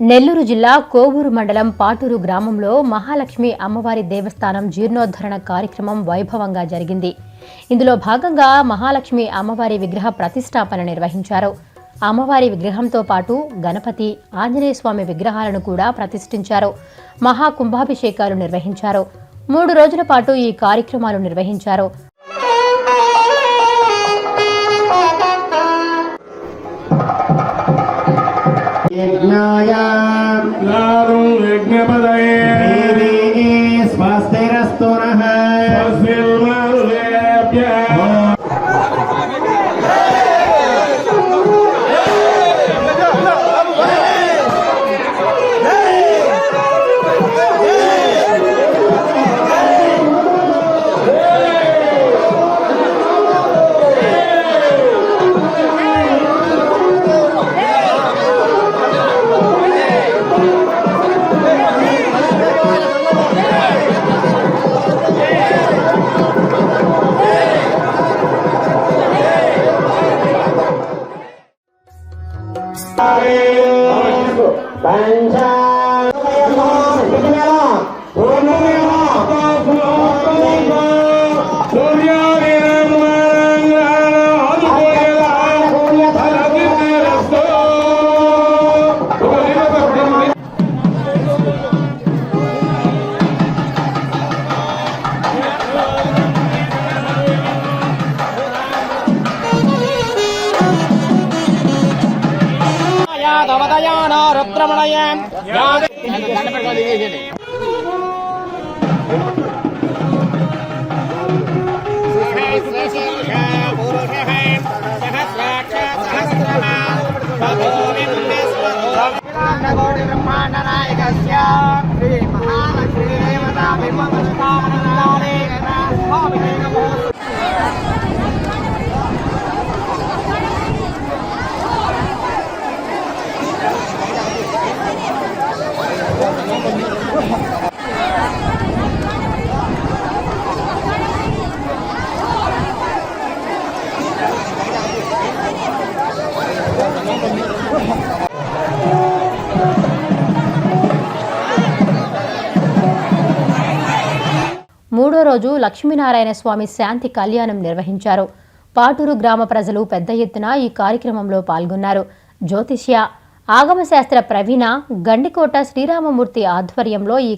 నెల్లూరు జిల్లా కోవూరు మండలం పాటూరు గ్రామంలో మహాలక్ష్మి అమ్మవారి దేవస్థానం జీర్ణోద్ధరణ కార్యక్రమం వైభవంగా జరిగింది. ఇందులో భాగంగా మహాలక్ష్మి అమ్మవారి విగ్రహ ప్రతిష్టాపన నిర్వహించారు. అమ్మవారి విగ్రహంతో పాటు గణపతి ఆంజనేయ స్వామి విగ్రహాలను కూడా ప్రతిష్ఠించారు. మహాకుంభాభిషేకాలు నిర్వహించారు. మూడు రోజుల పాటు ఈ కార్యక్రమాలు నిర్వహించారు. యజ్ఞాయా basta. పంచ యాదవదయాన రుద్రమణయం బ్రహ్మాండనాయకస్య శ్రీ మూడో రోజు లక్ష్మీనారాయణ స్వామి శాంతి కళ్యాణం నిర్వహించారు. పాటూరు గ్రామ ప్రజలు పెద్ద ఎత్తున ఈ కార్యక్రమంలో పాల్గొన్నారు. జ్యోతిష్య ఆగమశాస్త్ర ప్రవీణ గండికోట శ్రీరామమూర్తి ఆధ్వర్యంలో ఈ